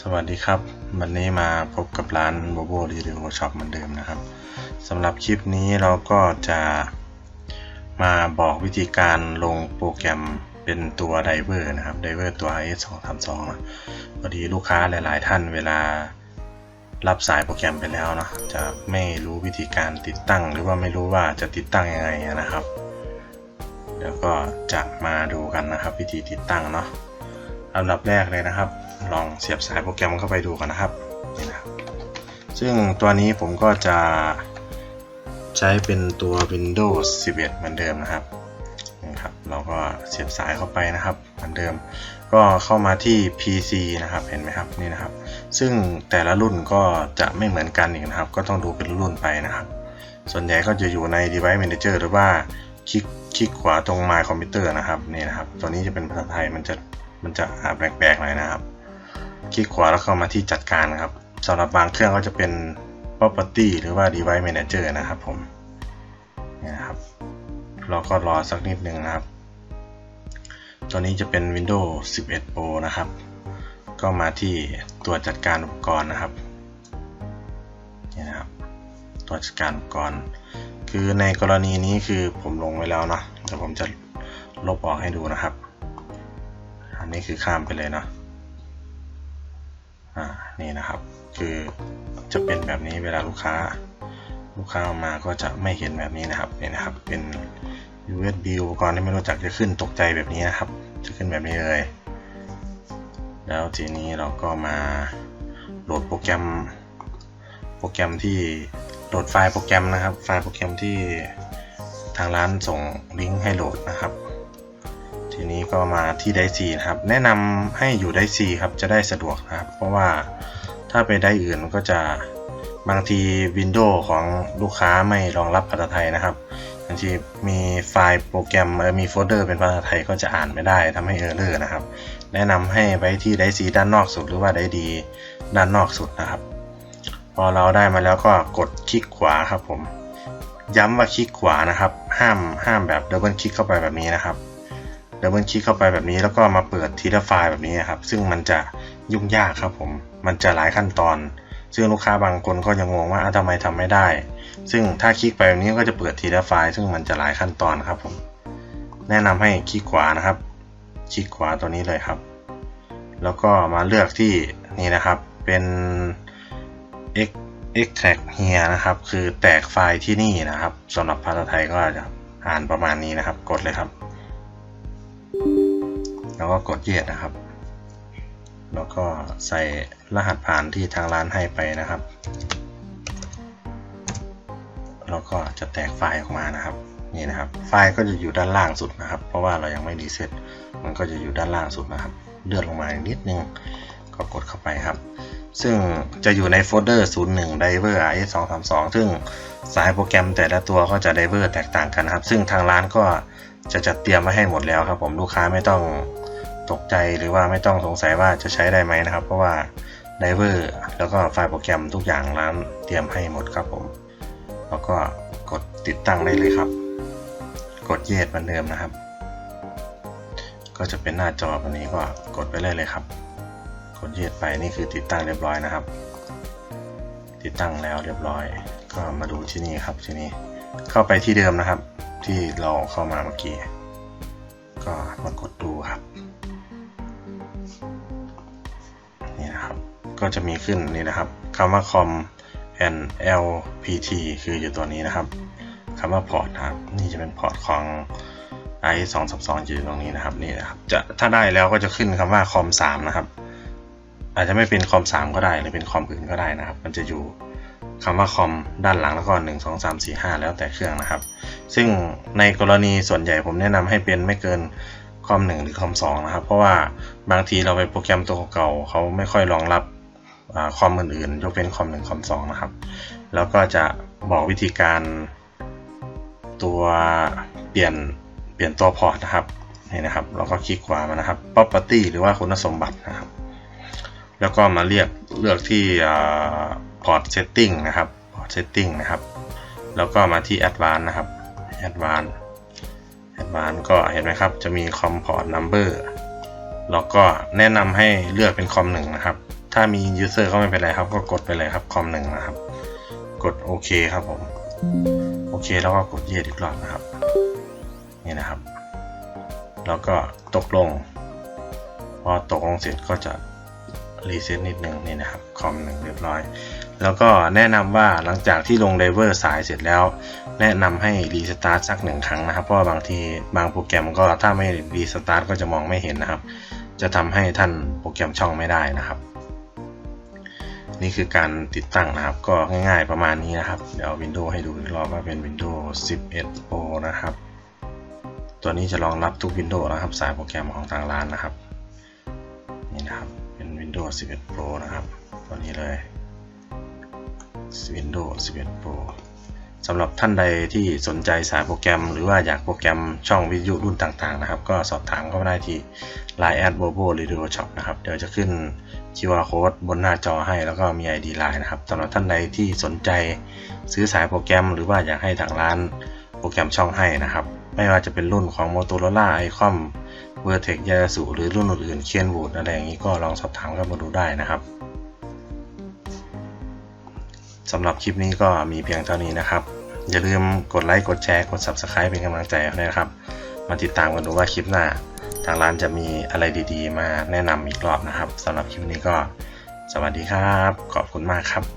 สวัสดีครับ วันนี้มาพบกับร้าน Bobo r e d e o Shop เหมือนเดิมนะครับสำหรับคลิปนี้เราก็จะมาบอกวิธีการลงโปรแกรมเป็นตัวไดเวอร์นะครับไดเวอร์ตัว IS 2 3 2นะพอดีลูกค้าหลาย ๆ ท่านเวลารับสายโปรแกรมไปแล้วเนาะจะไม่รู้วิธีการติดตั้ง หรือว่าไม่รู้ว่าจะติดตั้งยังไงนะครับ เดี๋ยวก็จะมาดูกันนะครับ วิธีติดตั้งเนาะลำดับแรกเลยนะครับ ลองเสียบสายโปรแกรมเข้าไปดูกันนะครับนี่นะซึ่งตัวนี้ผมก็จะใช้เป็นตัว Windows 11 เหมือนเดิมนะครับนี่ครับ เราก็เสียบสายเข้าไปนะครับเหมือนเดิม ก็เข้ามาที่ PC นะครับ เห็นไหมครับนี่นะครับ ซึ่งแต่ละรุ่นก็จะไม่เหมือนกันอีกนะครับ ก็ต้องดูเป็นรุ่นไปนะครับ ส่วนใหญ่ก็จะอยู่ใน Device Manager หรือว่าคลิกคลิกขวาตรง My Computer นะครับนี่นะครับ ตัวนี้จะเป็นภาษาไทยมันจะมันจะแปลกๆหน่อยนะครับ คลิกขวาแล้วเข้ามาที่จัดการนะครับสำหรับบางเครื่องก็จะเป็น property หรือว่า device manager นะครับผมนี่นะครับเราก็รอสักนิดหนึ่งนะครับ ตัวนี้จะเป็น Windows 11 Pro นะครับ ก็มาที่ตัวจัดการอุปกรณ์นะครับนี่นะครับ ตัวจัดการอุปกรณ์ คือในกรณีนี้คือผมลงไว้แล้วเนาะแต่ผมจะลบออกให้ดูนะครับ อันนี้คือข้ามไปเลยเนาะ อ่านี่นะครับ คือจะเป็นแบบนี้เวลาลูกค้า ลูกค้ามาก็จะไม่เห็นแบบนี้นะครับนี่นะครับ เป็น USB อุปกรณ์ที่ไม่รู้จักจะขึ้นตกใจแบบนี้นะครับ จะขึ้นแบบนี้เลย แล้วทีนี้เราก็มาโหลดโปรแกรม โปรแกรมที่โหลดไฟล์โปรแกรมนะครับ ไฟล์โปรแกรมที่ทางร้านส่งลิงก์ให้โหลดนะครับ ทีนี้ก็มาที่ไดซีนะครับ แนะนำให้อยู่ไดซีครับจะได้สะดวกนะครับ เพราะว่าถ้าไปได้อื่นมันก็จะบางที Windows ของลูกค้าไม่รองรับภาษาไทยนะครับบางทีมีไฟล์โปรแกรมมีโฟลเดอร์เป็นภาษาไทยก็จะอ่านไม่ได้ทำให้เออร์เลอร์นะครับ แนะนำให้ไว้ที่ไดซีด้านนอกสุดหรือว่าไดดีด้านนอกสุดนะครับ พอเราได้มาแล้วก็กดคลิกขวาครับผม ย้ำว่าคลิกขวานะครับ ห้ามห้ามแบบดับเบิลคลิกเข้าไปแบบนี้นะครับ ดับเบิลคลิกเข้าไปแบบนี้แล้วก็มาเปิดทีละไฟล์แบบนี้ครับ ซึ่งมันจะยุ่งยากครับผม มันจะหลายขั้นตอน ซึ่งลูกค้าบางคนก็ยังงงว่าอ้าวทำไมทำไม่ได้ ซึ่งถ้าคลิกไปแบบนี้ก็จะเปิดทีละไฟล์ ซึ่งมันจะหลายขั้นตอนครับผม แนะนำให้คลิกขวานะครับ คลิกขวาตัวนี้เลยครับ แล้วก็มาเลือกที่นี่นะครับเป็น X extract here นะครับ คือแตกไฟล์ที่นี่นะครับสำหรับภาษาไทยก็จะอ่านประมาณนี้นะครับ กดเลยครับ แล้วก็กดเย็ดนะครับ แล้วก็ใส่รหัสผ่านที่ทางร้านให้ไปนะครับ แล้วก็จะแตกไฟล์ออกมานะครับ นี่นะครับ ไฟล์ก็จะอยู่ด้านล่างสุดนะครับ เพราะว่าเรายังไม่รีเซ็ตมันก็จะอยู่ด้านล่างสุดนะครับ เลื่อนลงมานิดนึง ก็กดเข้าไปครับ ซึ่งจะอยู่ในโฟลเดอร์ 01 Diver IS 2 3 2ซึ่งสายโปรแกรมแต่ละตัวก็จะ Diver แตกต่างกันนะครับ ซึ่งทางร้านก็จะจัดเตรียมไว้ให้หมดแล้วครับผมลูกค้าไม่ต้อง ตกใจหรือว่าไม่ต้องสงสัยว่าจะใช้ได้ไหมนะครับ เพราะว่า Diver แล้วก็ไฟล์โปรแกรมทุกอย่างร้านเตรียมให้หมดครับผม แล้วก็กดติดตั้งได้เลยครับ กดเยดเหมือนเดิมนะครับ ก็จะเป็นหน้าจอแบบนี้ก็กดไปเลยเลยครับ กดเยดไปนี่คือติดตั้งเรียบร้อยนะครับ ติดตั้งแล้วเรียบร้อย ก็มาดูที่นี่ครับที่นี่เข้าไปที่เดิมนะครับ ที่เราเข้ามาเมื่อกี้ก็มากดดูครับ ก็จะมีขึ้นนี่นะครับคำว่า com and lpt คืออยู่ตัวนี้นะครับคำว่าพอร์ตนะครับนี่จะเป็นพอร์ตของ i 2 3 2อยู่ตรงนี้นะครับนี่นะครับจะถ้าได้แล้วก็จะขึ้นคำว่า com 3นะครับ อาจจะไม่เป็นคอม3ก็ได้หรือเป็นคอมอื่นก็ได้นะครับ มันจะอยู่คำว่าคอมด้านหลังแล้วก็1 2 3 4 5 แล้วแต่เครื่องนะครับ ซึ่งในกรณีส่วนใหญ่ผมแนะนำให้เป็นไม่เกินคอม1หรือคอม2นะครับ เพราะว่าบางทีเราไปโปรแกรมตัวเก่าเขาไม่ค่อยรองรับ คอมอื่นๆ ยกเว้นคอม1คอม2นะครับ แล้วก็จะบอกวิธีการตัวเปลี่ยนเปลี่ยนตัวพอร์ตนะครับนี่นะครับ เราก็คลิกขวามานะครับ property หรือว่าคุณสมบัตินะครับ แล้วก็มาเรียกเลือกที่พอร์ตเซตติ้งนะครับพอร์ตเซตติ้งนะครับ แล้วก็มาที่ Advanced นะครับ Advanced Advanced ก็เห็นไหมครับ จะมี COM port number แล้วก็แนะนำให้เลือกเป็น COM 1นะครับ ถ้ามี user ก็ไม่เป็นไรครับ ก็กดไปเลยครับคอมหนึ่งนะครับ กดโอเคครับผม โอเคแล้วก็กดเยียดอีกรอบนะครับ นี่นะครับ แล้วก็ตกลง พอตกลงเสร็จก็จะรีเซ็ตนิดนึงนี่นะครับคอมหนึ่งเรียบร้อย แล้วก็แนะนำว่าหลังจากที่ลงไดเวอร์สายเสร็จแล้ว แนะนำให้รีสตาร์ทสักหนึ่งครั้งนะครับ เพราะบางทีบางโปรแกรมก็ถ้าไม่รีสตาร์ทก็จะมองไม่เห็นนะครับ จะทำให้ท่านโปรแกรมช่องไม่ได้นะครับ นี่คือการติดตั้งนะครับ ก็ง่ายๆประมาณนี้นะครับ เดี๋ยว Windows ให้ดูอีกรอบว่าเป็น Windows 11 Pro นะครับ ตัวนี้จะรองรับทุก Windows นะครับ สายโปรแกรมของทางร้านนะครับ นี่นะครับ เป็น Windows 11 Pro นะครับ ตัวนี้เลย Windows 11 Pro สำหรับท่านใดที่สนใจสายโปรแกรม หรือว่าอยากโปรแกรมช่องวิทยุรุ่นต่างๆนะครับ ก็สอบถามเข้ามาได้ที่ Line at Bobo Radio Shop นะครับ เดี๋ยวจะขึ้น QR Code บนหน้าจอให้แล้วก็มี ID Line นะครับสำหรับท่านใดที่สนใจซื้อสายโปรแกรม หรือว่าอยากให้ทางร้านโปรแกรมช่องให้นะครับ ไม่ว่าจะเป็นรุ่นของ Motorola Icom Vertex Yaesu หรือรุ่นอื่นๆ Kenwood อะไรอย่างนี้ก็ลองสอบถามเข้ามาดูได้นะครับสำหรับคลิปนี้ก็มีเพียงเท่านี้นะครับ อย่าลืมกดไลค์กดแชร์กด Subscribe เป็นกำลังใจให้ด้วยนะครับ มาติดตามกันดูว่าคลิปหน้า ทางร้านจะมีอะไรดีๆ มาแนะนำอีกรอบนะครับสำหรับคลิปนี้ก็ สวัสดีครับ ขอบคุณมากครับ